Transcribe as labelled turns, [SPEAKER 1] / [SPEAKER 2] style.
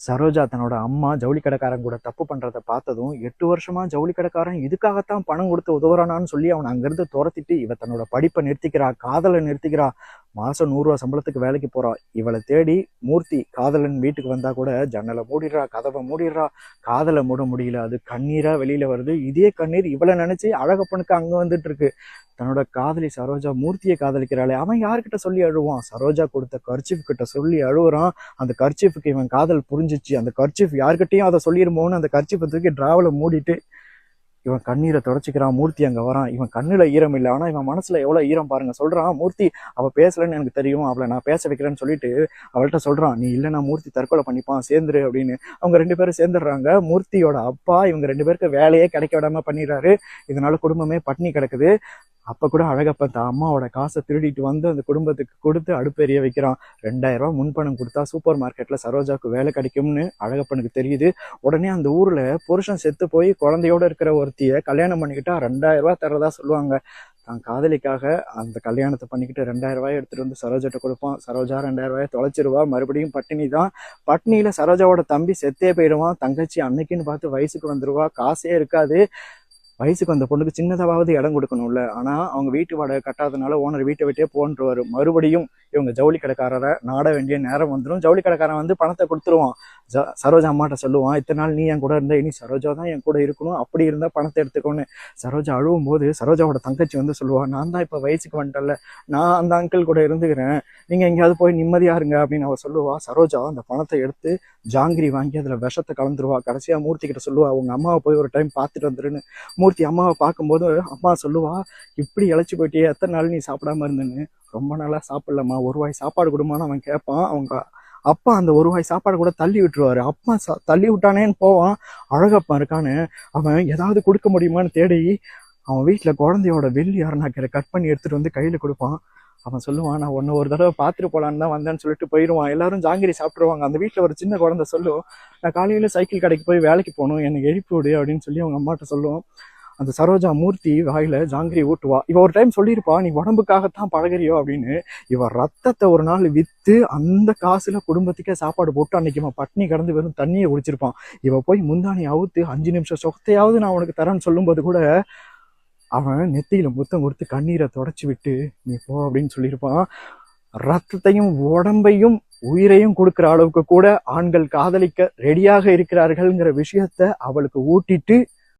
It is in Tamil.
[SPEAKER 1] சரோஜா தன்னோட அம்மா ஜவுளி கடைக்காரன் கூட தப்பு பண்ணுறதை பார்த்ததும் எட்டு வருஷமா ஜவுளி கடைக்காரன் இதுக்காகத்தான் பணம் கொடுத்து உதவுறானான்னு சொல்லி அவனை அங்கேருந்து துரத்திட்டு இவ தன்னோட படிப்பை நிறுத்திக்கிறா காதலை நிறுத்திக்கிறா. மாதம் நூறுரூவா சம்பளத்துக்கு வேலைக்கு போகிறா இவளை தேடி மூர்த்தி காதலன் வீட்டுக்கு வந்தால் கூட ஜன்னலை மூடிடுறா கதவை மூடிடுறா. காதலை மூட முடியல. அது கண்ணீராக வெளியில் வருது. இதே கண்ணீர் இவளை நினச்சி அழகப்பனுக்கு அங்கே வந்துட்டு இருக்கு. தன்னோட காதலி சரோஜா மூர்த்தியை காதலிக்கிறாளே அவன் யார்கிட்ட சொல்லி அழுவான்? சரோஜா கொடுத்த கர்ச்சிஃப் கிட்ட சொல்லி அழுகுறான் அந்த கர்ச்சிஃபுக்கு இவன் காதல் புரிஞ்சிச்சு. அந்த கர்ச்சிஃப் யார்கிட்டையும் அதை சொல்லிடுமோன்னு அந்த கர்ச்சிஃபை தூக்கி டிராவலை மூடிட்டு இவன் கண்ணீரை தொடச்சிக்கிறான். மூர்த்தி அங்கே வரான். இவன் கண்ணில் ஈரம் இல்லை. ஆனால் இவன் மனசில் எவ்வளோ ஈரம் பாருங்க. சொல்கிறான் மூர்த்தி அவள் பேசலன்னு எனக்கு தெரியும். அவளை நான் பேச வைக்கிறேன்னு சொல்லிட்டு அவள்கிட்ட சொல்கிறான் நீ இல்லைன்னா மூர்த்தி தற்கொலை பண்ணிப்பான். சேர்ந்துரு அப்படின்னு. அவங்க ரெண்டு பேரும் சேர்ந்துடுறாங்க. மூர்த்தியோட அப்பா இவங்க ரெண்டு பேருக்கு வேலையே கிடைக்க விடாமல் பண்ணிடுறாரு. இதனால குடும்பமே பட்னி கிடக்குது. அப்போ கூட அழகப்பன் தான் அம்மாவோட காசை திருடிட்டு வந்து அந்த குடும்பத்துக்கு கொடுத்து அடுப்பு எரிய வைக்கிறான். ரெண்டாயிரம் ரூபா முன்பணம் கொடுத்தா சூப்பர் மார்க்கெட்டில் சரோஜாவுக்கு வேலை கிடைக்கும்னு அழகப்பனுக்கு தெரியுது. உடனே அந்த ஊரில் புருஷன் செத்து போய் குழந்தையோட இருக்கிற ஒருத்தியை கல்யாணம் பண்ணிக்கிட்டா ரெண்டாயிரம் ரூபா தரதா சொல்லுவாங்க. தான் காதலிக்காக அந்த கல்யாணத்தை பண்ணிக்கிட்டு ரெண்டாயிரம் ரூபாய் எடுத்துகிட்டு வந்து சரோஜாட்ட கொடுப்பான். சரோஜா ரெண்டாயிரம் ரூபாய் தொலைச்சிருவா. மறுபடியும் பட்டினி தான். பட்டினியில் சரோஜாவோட தம்பி செத்தே போயிடுவான். தங்கச்சி அன்னைக்குன்னு பார்த்து வயசுக்கு வந்துடுவா காசே இருக்காது. வயசுக்கு அந்த பொண்ணுக்கு சின்னதாவது இடம் கொடுக்கணும்ல. ஆனால் அவங்க வீட்டு வாடகை கட்டாதனால ஓனர் வீட்டை விட்டே போன்றுவாரு. மறுபடியும் இவங்க ஜவுளி கடைக்காரரை நாட வேண்டிய நேரம் வந்துடும் ஜவுளி கடைக்காரன் வந்து பணத்தை கொடுத்துருவான். ஜ சரோஜா அம்மாட்ட சொல்லுவான் இத்தனை நாள் நீ என் கூட இருந்தா இனி சரோஜா தான் என் கூட இருக்கணும். அப்படி இருந்தால் பணத்தை எடுத்துக்கோன்னு. சரோஜா அழுவும் போது சரோஜாவோட தங்கச்சி வந்து சொல்லுவான் நான் தான் இப்போ வயசுக்கு வந்துட்டல நான் அந்த அங்கிள் கூட இருந்துக்கிறேன். நீங்கள் எங்கேயாவது போய் நிம்மதியா இருங்க. அப்படின்னு அவள் சொல்லுவா. சரோஜா அந்த பணத்தை எடுத்து ஜாங்கிரி வாங்கி அதில் விஷத்தை கலந்துருவா. கடைசியாக மூர்த்திக்கிட்ட சொல்லுவாள் சொல்லுவா அம்மாவை போய் ஒரு டைம் பார்த்துட்டு வந்துருன்னு. மூர்த்தி அம்மாவை பார்க்கும்போது அம்மா சொல்லுவா இப்படி இழைச்சி போயிட்டே எத்தனை நாள் நீ சாப்பிடாம இருந்தேன்னு? ரொம்ப நாளாக சாப்பிடலம்மா ஒரு வாய் சாப்பாடு கொடுமான்னு அவன் கேட்பான். அவங்க அப்பா அந்த ஒரு வாய் சாப்பாடு கூட தள்ளி விட்டுருவாரு. அப்பா சா தள்ளி விட்டானேன்னு போவான். அழகப்பா இருக்கான்னு அவன் ஏதாவது கொடுக்க முடியுமான்னு தேடி அவன் வீட்டில் குழந்தையோட வெள்ளி அரணாக்கரை கட் பண்ணி எடுத்துட்டு வந்து கையில் கொடுப்பான். அவன் சொல்லுவான் நான் ஒன்று ஒரு தடவை பார்த்துட்டு போலான்னு தான் வந்தேன்னு சொல்லிட்டு போயிடுவான் எல்லாரும் ஜாங்கிரி சாப்பிட்ருவாங்க அந்த வீட்டில் ஒரு சின்ன குழந்தை சொல்லும் நான் காலையில் சைக்கிள் கடைக்கு போய் வேலைக்கு போகணும். எனக்கு எழுப்பி விடு அப்படின்னு சொல்லி அவங்க அம்மாட்ட சொல்லுவோம் அந்த சரோஜா மூர்த்தி வாயில ஜாங்கிரி ஊட்டுவா இவ ஒரு டைம் சொல்லியிருப்பா நீ உடம்புக்காகத்தான் பழகுறியோ அப்படின்னு. இவ ரத்தத்தை ஒரு நாள் வித்து அந்த காசுல குடும்பத்துக்கே சாப்பாடு போட்டு அன்னைக்கு இவன் பட்னி கடந்து வெறும் தண்ணியை குடிச்சிருப்பான். இவ போய் முந்தானி அவுத்து அஞ்சு நிமிஷம் சொத்தையாவது நான் உனக்கு தரேன்னு சொல்லும்போது கூட அவன் நெத்தியில முத்தம் கொடுத்து கண்ணீரை தொடச்சி விட்டு நீ போ அப்படின்னு சொல்லியிருப்பான். ரத்தத்தையும் உடம்பையும் உயிரையும் கொடுக்குற அளவுக்கு கூட ஆண்கள் காதலிக்க ரெடியாக இருக்கிறார்கள்ங்கிற விஷயத்த அவளுக்கு ஊட்டிட்டு